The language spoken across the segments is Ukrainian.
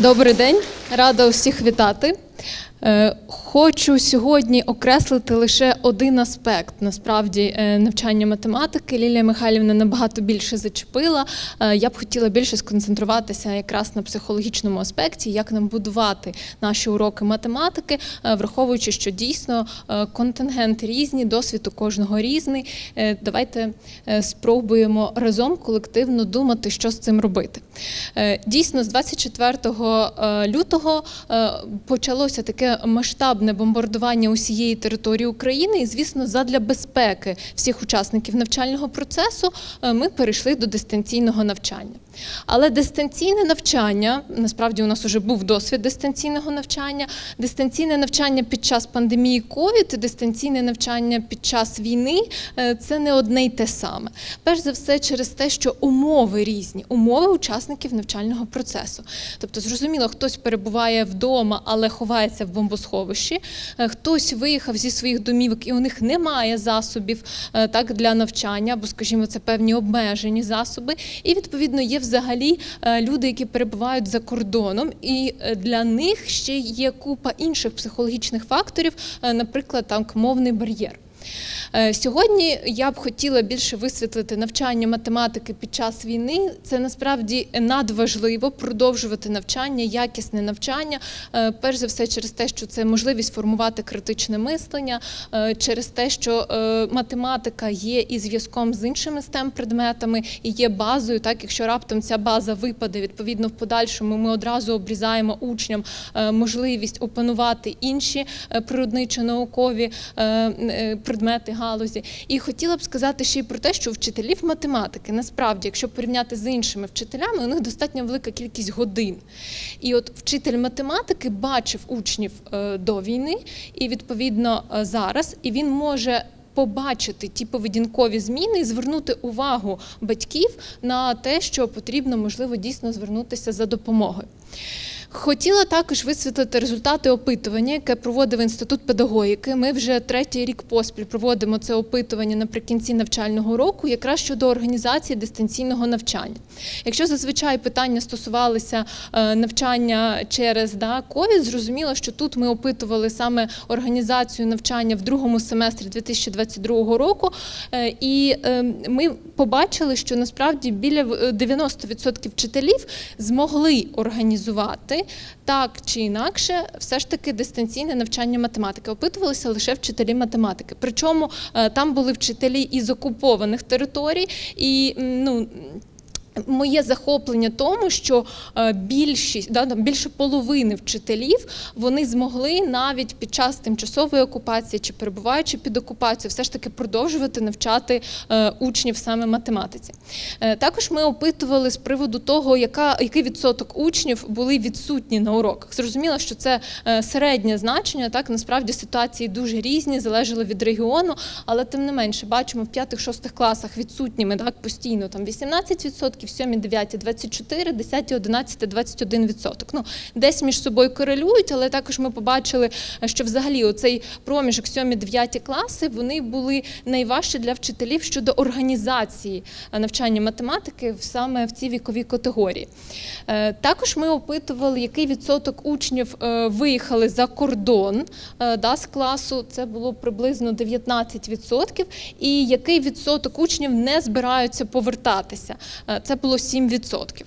Добрий день, рада усіх вітати. Е, Хочу сьогодні окреслити лише один аспект насправді е, навчання математики. Лілія Михайлівна набагато більше зачепила. Е, Я б хотіла більше сконцентруватися якраз на психологічному аспекті, як нам будувати наші уроки математики, враховуючи, що дійсно контингент різні, досвід у кожного різний. Давайте спробуємо разом колективно думати, що з цим робити. Дійсно, з 24 е, лютого почалося таке масштабне бомбардування усієї території України. І, звісно, задля безпеки всіх учасників навчального процесу е, ми перейшли до дистанційного навчання. Але дистанційне навчання насправді у нас вже був досвід дистанційного навчання. Дистанційне навчання під час пандемії ковід дистанційне навчання під час війни е, це не одне й те саме. Перш за все, через те, що умови різні, умови учасників навчального процесу. Тобто, зрозуміло, хтось перебуває вдома, але ховається в бомбосховищі, е, хтось виїхав зі своїх домівок і у них немає засобів е, так для навчання, або, скажімо, це певні обмежені засоби. І відповідно є взагалі е, люди, які перебувають за кордоном, і для них ще є купа інших психологічних факторів, наприклад, там мовний бар'єр. Е, Сьогодні я б хотіла більше висвітлити навчання математики під час війни. Це насправді надважливо продовжувати навчання, якісне навчання. е, Перш за все, через те, що це можливість формувати критичне мислення, е, через те, що математика є і зв'язком з іншими stem предметами і є базою. Так, якщо раптом ця база випаде, відповідно в подальшому ми одразу обрізаємо учням можливість опанувати інші природничо-наукові предмети галузі. І хотіла б сказати ще й про те, що вчителів математики насправді, якщо порівняти з іншими вчителями, у них достатньо велика кількість годин. І от вчитель математики бачив учнів е, до війни, і відповідно е, зараз, і він може. Побачити ті поведінкові зміни і звернути увагу батьків на те, що потрібно, можливо, дійсно звернутися за допомогою. Хотіла також висвітлити результати опитування, яке проводив інститут педагогіки. Ми вже третій рік поспіль проводимо це опитування наприкінці навчального року, якраз щодо організації дистанційного навчання. Якщо зазвичай питання стосувалися е, навчання через да, ковід, зрозуміло, що тут ми опитували саме організацію навчання в другому семестрі 2022 року, Е, і е, ми побачили, що насправді біля е, 90% вчителів змогли організувати так чи інакше, все ж таки дистанційне навчання математики. Опитувалися лише вчителі математики. Причому е, там були вчителі із окупованих територій і ну. Моє захоплення тому, що е, більшість да, там більше половини вчителів вони змогли навіть під час тимчасової окупації чи перебуваючи під окупацією, все ж таки продовжувати навчати е, учнів саме математиці. Е, також ми опитували з приводу того, яка який відсоток учнів були відсутні на уроках. Зрозуміло, що це середнє значення. Так насправді ситуації дуже різні, залежало від регіону, але тим не менше бачимо в п'ятих-шостих класах відсутніми так постійно там 18%, в 7, 9, 24, 10, 11, 21%. Ну, десь між собою корелюють, але також ми побачили, що взагалі оцей проміжок 7, 9 класи вони були найважчі для вчителів щодо організації е, навчання математики саме в цій віковій категорії. Е, Також ми опитували, який відсоток учнів е, виїхали за кордон да, з класу. Це було приблизно 19%. І який відсоток учнів не збираються повертатися? Це було 7%.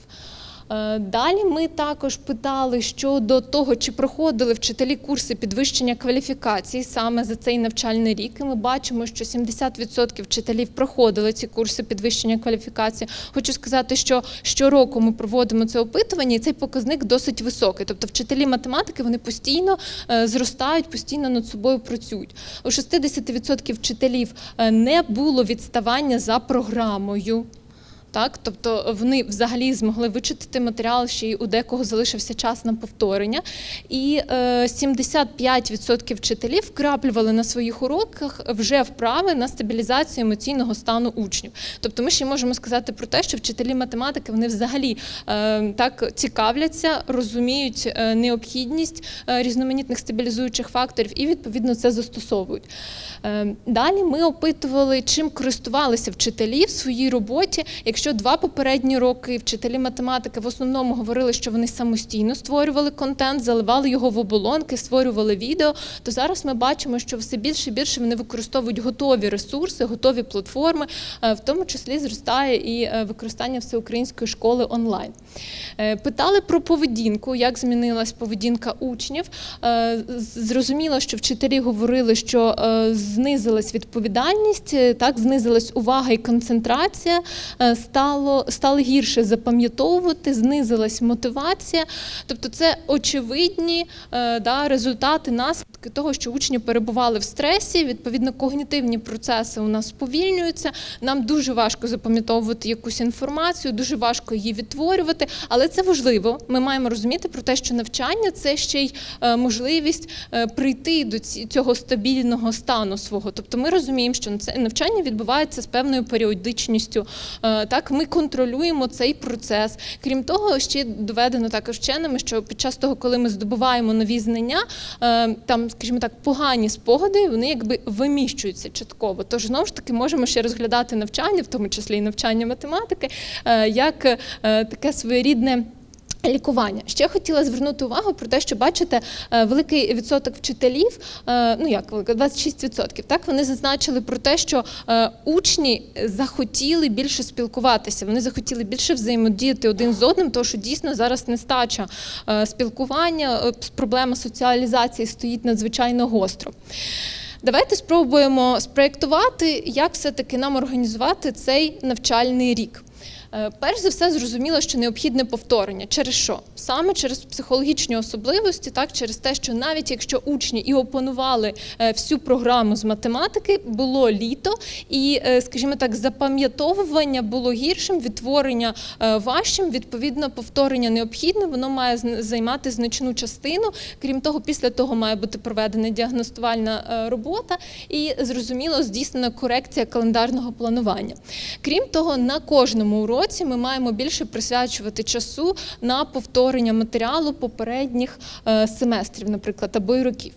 Е, Далі ми також питали щодо того, чи проходили вчителі курси підвищення кваліфікації саме за цей навчальний рік. І ми бачимо, що 70% вчителів проходили ці курси підвищення кваліфікації. Хочу сказати, що щороку ми проводимо це опитування, і цей показник досить високий. Тобто, вчителі математики вони постійно е, зростають, постійно над собою працюють. У 60% вчителів е, не було відставання за програмою. Так, тобто вони взагалі змогли вичитати матеріал, ще й у декого залишився час на повторення. І е, 75% вчителів вкраплювали на своїх уроках вже вправи на стабілізацію емоційного стану учнів. Тобто, ми ще можемо сказати про те, що вчителі математики вони взагалі е, так цікавляться, розуміють е, необхідність е, різноманітних стабілізуючих факторів і відповідно це застосовують. Е, Далі ми опитували, чим користувалися вчителі в своїй роботі, якщо Якщо два попередні роки вчителі математики в основному говорили, що вони самостійно створювали контент, заливали його в оболонки, створювали відео, то зараз ми бачимо, що все більше і більше вони використовують готові ресурси, готові платформи, е, в тому числі зростає і е, використання всеукраїнської школи онлайн. Е, Питали про поведінку, як змінилась поведінка учнів. Зрозуміло, що вчителі говорили, що знизилась відповідальність, так знизилась увага і концентрація, е, стало гірше запам'ятовувати, знизилась мотивація. Тобто, це очевидні е, да, результати наслідки того, що учні перебували в стресі. Відповідно, когнітивні процеси у нас сповільнюються. Нам дуже важко запам'ятовувати якусь інформацію, дуже важко її відтворювати, але це важливо. Ми маємо розуміти про те, що навчання це ще й е, можливість е, прийти до цього стабільного стану свого. Тобто ми розуміємо, що навчання відбувається з певною періодичністю. Е, Так, ми контролюємо цей процес. Крім того, ще доведено також вченими, що під час того, коли ми здобуваємо нові знання, там, скажімо так, погані спогади, вони якби виміщуються частково. Тож знову ж таки можемо ще розглядати навчання, в тому числі і навчання математики, е, як е, таке своєрідне. Лікування ще хотіла звернути увагу про те, що бачите, е, великий відсоток вчителів, е, ну як великий, 26%, Так вони зазначили про те, що е, учні захотіли більше спілкуватися, вони захотіли більше взаємодіяти один з одним, тому що дійсно зараз нестача спілкування, проблема соціалізації стоїть надзвичайно гостро. Давайте спробуємо спроєктувати, як все-таки нам організувати цей навчальний рік. Е, Перш за все, зрозуміло, що необхідне повторення. Через що? Саме через психологічні особливості, так через те, що навіть якщо учні і опанували е, всю програму з математики, було літо, і, е, скажімо так, запам'ятовування було гіршим, відтворення важчим. Відповідно, повторення необхідне, воно має займати значну частину. Крім того, після того має бути проведена діагностувальна робота і зрозуміло здійснена корекція календарного планування. Крім того, на кожному уроці ми маємо більше присвячувати часу на повторення матеріалу попередніх е, семестрів, наприклад, або й років.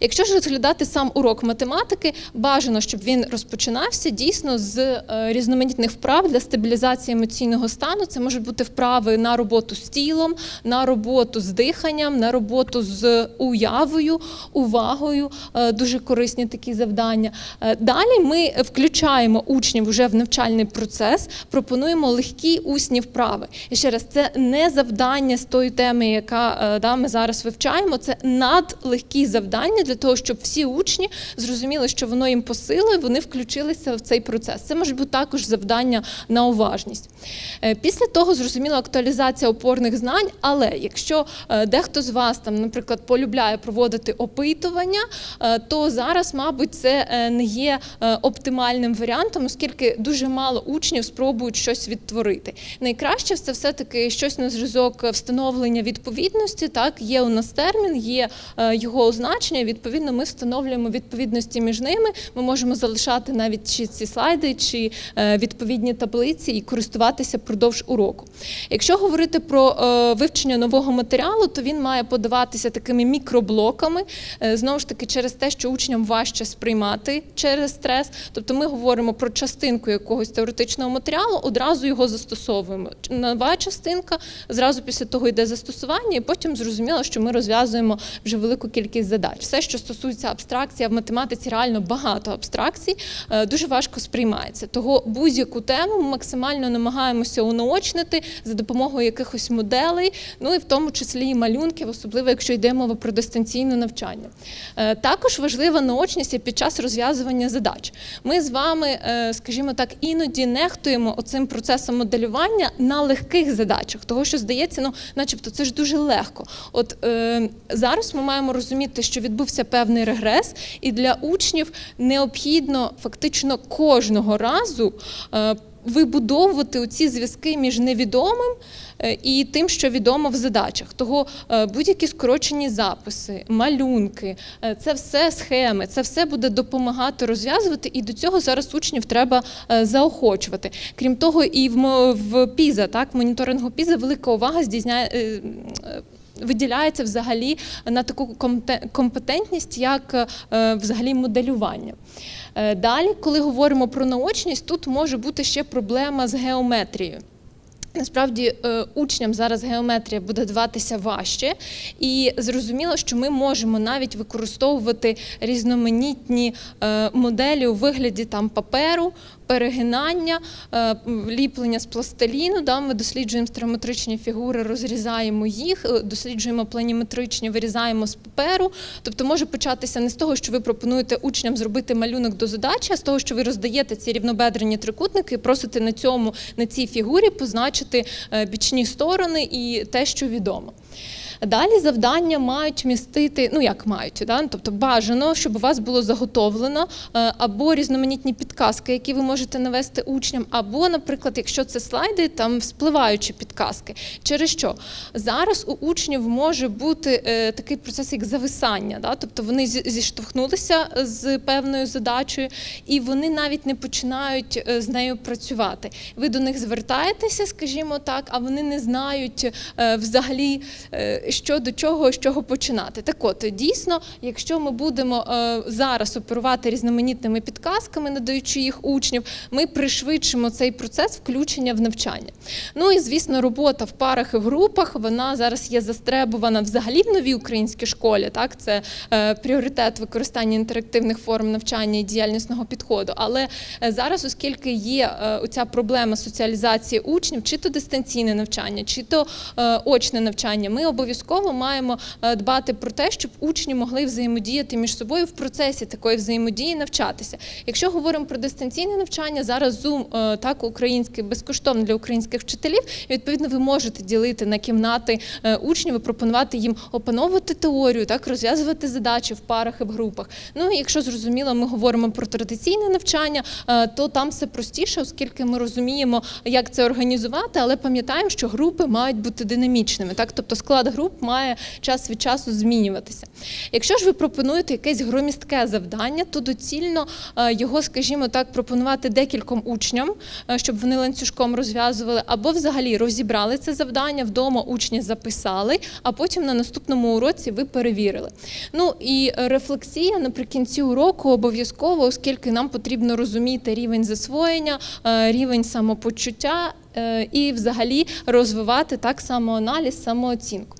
Якщо ж розглядати сам урок математики, бажано, щоб він розпочинався дійсно з е, різноманітних вправ для стабілізації емоційного стану. Це можуть бути вправи на роботу з тілом, на роботу з диханням, на роботу з уявою, увагою. Е, Дуже корисні такі завдання. Е, Далі ми включаємо учнів вже в навчальний процес, пропонуємо легкі усні вправи. І ще раз, це не завдання з тої теми, яка да, ми зараз вивчаємо. Це надлегкі завдання для того, щоб всі учні зрозуміли, що воно їм посилу, і вони включилися в цей процес. Це може бути також завдання на уважність. Е, Після того зрозуміла актуалізація опорних знань, але якщо е, дехто з вас там, наприклад, полюбляє проводити опитування, е, то зараз, мабуть, це не є оптимальним варіантом, оскільки дуже мало учнів спробують щось відтворити. Найкраще це все-таки щось на зразок встановлення відповідності. Так, є у нас термін, є його означення. Відповідно, ми встановлюємо відповідності між ними. Ми можемо залишати навіть чи ці слайди, чи е, відповідні таблиці і користуватися продовж уроку. Якщо говорити про е, вивчення нового матеріалу, то він має подаватися такими мікроблоками, е, знову ж таки, через те, що учням важче сприймати через стрес. Тобто ми говоримо про частинку якогось теоретичного матеріалу, одразу його застосовуємо. Нова частинка, зразу після того йде застосування, і потім зрозуміло, що ми розв'язуємо вже велику кількість задач. Все, що стосується абстракції, а в математиці реально багато абстракцій, е, дуже важко сприймається. Того будь-яку тему ми максимально намагаємося унаочнити за допомогою якихось моделей, ну і в тому числі і малюнків, особливо якщо йде мова про дистанційне навчання. Е, Також важлива наочність під час розв'язування задач. Ми з вами, е, скажімо так, іноді нехтуємо оцим процесом моделювання на легких задачах, того що здається, ну, начебто, це ж дуже легко. От е, зараз ми маємо розуміти, що відбувся певний регрес, і для учнів необхідно фактично кожного разу. Е, Вибудовувати ці зв'язки між невідомим е, і тим, що відомо в задачах. Того е, будь-які скорочені записи, малюнки, це все схеми, це все буде допомагати розв'язувати, і до цього зараз учнів треба заохочувати. Крім того, і в, ПІЗа, так, моніторингу ПІЗа велика увага здійсняє. Виділяється взагалі на таку компетентність, як е, взагалі моделювання. Е, Далі, коли говоримо про наочність, тут може бути ще проблема з геометрією. Насправді е, учням зараз геометрія буде даватися важче, і зрозуміло, що ми можемо навіть використовувати різноманітні моделі у вигляді там паперу, перегинання, е, ліплення з пластиліну. Да, ми досліджуємо строметричні фігури, розрізаємо їх, е, досліджуємо планіметричні, вирізаємо з паперу. Тобто може початися не з того, що ви пропонуєте учням зробити малюнок до задачі, а з того, що ви роздаєте ці рівнобедрені трикутники і просите на цьому на цій фігурі позначити е, бічні сторони і те, що відомо. Далі завдання мають містити, ну як мають, да? тобто бажано, щоб у вас було заготовлено е, або різноманітні підказки, які ви можете навести учням, або, наприклад, якщо це слайди, там спливаючі підказки. Через що зараз у учнів може бути е, такий процес, як зависання, да? тобто вони зіштовхнулися з певною задачею, і вони навіть не починають е, з нею працювати. Ви до них звертаєтеся, скажімо так, а вони не знають взагалі, що до чого, з чого починати. Так от, дійсно, якщо ми будемо е, зараз оперувати різноманітними підказками, надаючи їх учнів, ми пришвидшимо цей процес включення в навчання. Ну і звісно, робота в парах і в групах вона зараз є застребувана взагалі в новій українській школі. Так, це е, пріоритет використання інтерактивних форм навчання і діяльнісного підходу. Але е, зараз, оскільки є оця проблема соціалізації учнів, чи то дистанційне навчання, чи то очне навчання, ми обов'язково маємо е, дбати про те, щоб учні могли взаємодіяти між собою в процесі такої взаємодії навчатися. Якщо говоримо про дистанційне навчання, зараз Zoom е, так український безкоштовно для українських вчителів. І, відповідно, ви можете ділити на кімнати е, учнів і пропонувати їм опановувати теорію, так розв'язувати задачі в парах і в групах. Ну і якщо зрозуміло, ми говоримо про традиційне навчання, то там все простіше, оскільки ми розуміємо, як це організувати, але пам'ятаємо, що групи мають бути динамічними. Так, тобто склад груп має час від часу змінюватися. Якщо ж ви пропонуєте якесь громістке завдання, то доцільно е, його, скажімо так, пропонувати декільком учням, е, щоб вони ланцюжком розв'язували, або взагалі розібрали це завдання вдома, учні записали, а потім на наступному уроці ви перевірили. Ну і рефлексія наприкінці уроку обов'язково, оскільки нам потрібно розуміти рівень засвоєння, е, рівень самопочуття і взагалі розвивати так самоаналіз, самооцінку.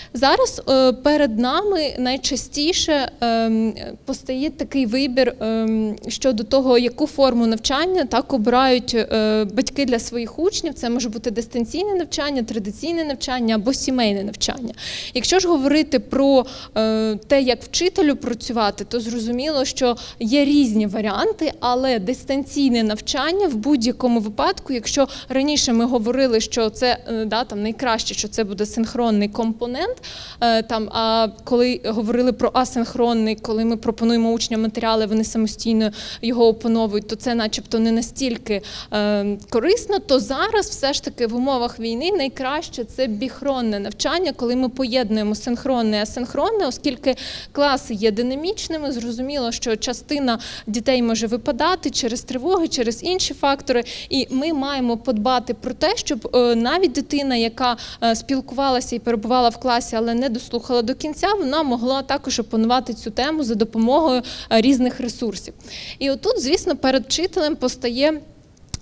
Зараз е, перед нами найчастіше ем, постає такий вибір ем, щодо того, яку форму навчання так обирають е, батьки для своїх учнів. Це може бути дистанційне навчання, традиційне навчання або сімейне навчання. Якщо ж говорити про е, те, як вчителю працювати, то зрозуміло, що є різні варіанти, але дистанційне навчання в будь-якому випадку, якщо раніше ми говорили, що це да, там найкраще, що це буде синхронний компонент. Е, Там, а коли говорили про асинхронний, коли ми пропонуємо учням матеріали, вони самостійно його опановують, то це, начебто, не настільки е, корисно. То зараз, все ж таки, в умовах війни найкраще це біхронне навчання, коли ми поєднуємо синхронне і асинхронне, оскільки класи є динамічними. Зрозуміло, що частина дітей може випадати через тривоги, через інші фактори, і ми маємо подбати про те, щоб е, навіть дитина, яка спілкувалася і перебувала в класі, але не дослухала до кінця, вона могла також опанувати цю тему за допомогою е, різних ресурсів. І отут, звісно, перед вчителем постає.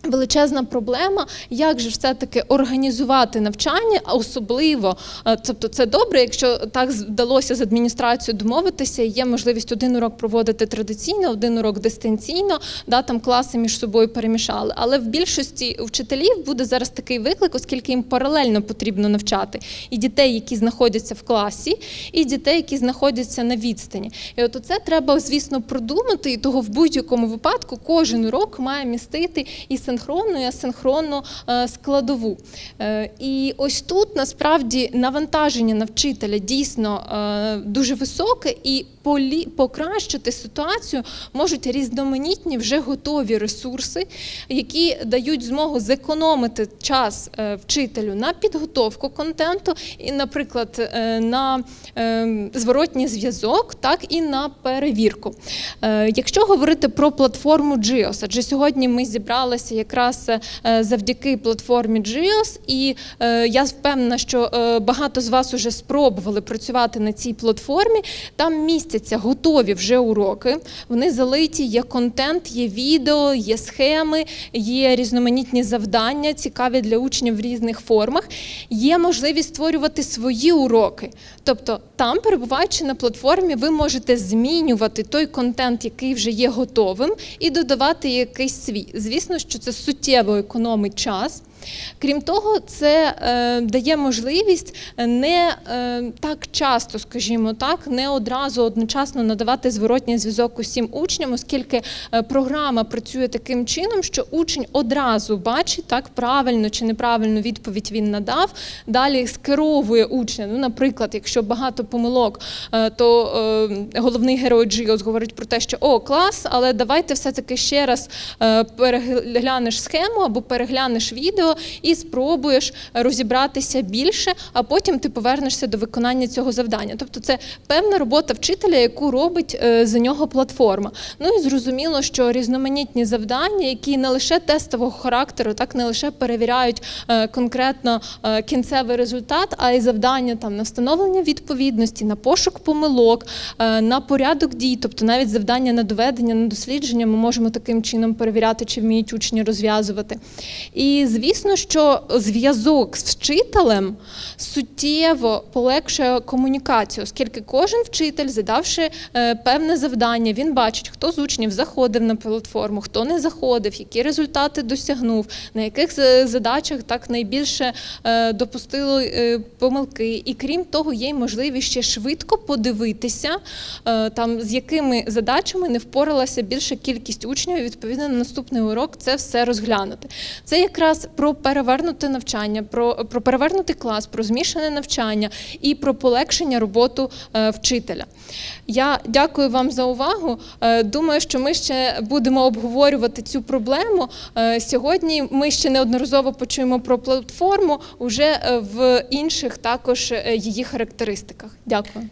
Величезна проблема, як же все-таки організувати навчання, а особливо, е, тобто це добре, якщо так вдалося з адміністрацією домовитися, є можливість один урок проводити традиційно, один урок дистанційно, да, там класи між собою перемішали. Але в більшості вчителів буде зараз такий виклик, оскільки їм паралельно потрібно навчати і дітей, які знаходяться в класі, і дітей, які знаходяться на відстані. І от це треба, звісно, продумати, і того в будь-якому випадку кожен урок має містити і синхронну, і асинхронну е, складову. Е, І ось тут насправді навантаження на вчителя дійсно е, дуже високе, і покращити ситуацію можуть різноманітні вже готові ресурси, які дають змогу зекономити час вчителю на підготовку контенту, і, наприклад, на зворотній зв'язок, так і на перевірку. Якщо говорити про платформу GIOS, адже сьогодні ми зібралися якраз е, завдяки платформі GIOS. І е, я впевнена, що е, багато з вас вже спробували працювати на цій платформі. Там містяться готові вже уроки. Вони залиті, є контент, є відео, є схеми, є різноманітні завдання, цікаві для учнів в різних формах. Є можливість створювати свої уроки. Тобто, там, перебуваючи на платформі, ви можете змінювати той контент, який вже є готовим, і додавати якийсь свій. Звісно, що це суттєво економить час. Крім того, це е, дає можливість не е, так часто, скажімо так, не одразу одночасно надавати зворотній зв'язок усім учням, оскільки е, програма працює таким чином, що учень одразу бачить так правильно чи неправильну відповідь він надав. Далі скеровує учня. Ну, наприклад, якщо багато помилок, е, то е, головний герой Джіос говорить про те, що о, клас, але давайте все-таки ще раз е, переглянеш схему або переглянеш відео і спробуєш розібратися більше, а потім ти повернешся до виконання цього завдання. Тобто, це певна робота вчителя, яку робить е, за нього платформа. Ну і зрозуміло, що різноманітні завдання, які не лише тестового характеру, так не лише перевіряють е, конкретно е, кінцевий результат, а й завдання там на встановлення відповідності, на пошук помилок, на порядок дій, тобто навіть завдання на доведення, на дослідження, ми можемо таким чином перевіряти, чи вміють учні розв'язувати. І звісно, що зв'язок з вчителем суттєво полегшує комунікацію, оскільки кожен вчитель, задавши е, певне завдання, він бачить, хто з учнів заходив на платформу, хто не заходив, які результати досягнув, на яких задачах так найбільше е, допустили е, помилки. І крім того, є й можливість ще швидко подивитися, е, там з якими задачами не впоралася більша кількість учнів. і, Відповідно, на наступний урок це все розглянути. Це якраз про перевернуте навчання, про, про перевернутий клас, про змішане навчання і про полегшення роботу е, вчителя. Я дякую вам за увагу. Е, Думаю, що ми ще будемо обговорювати цю проблему. Е, Сьогодні ми ще неодноразово почуємо про платформу уже в інших також її характеристиках. Дякую.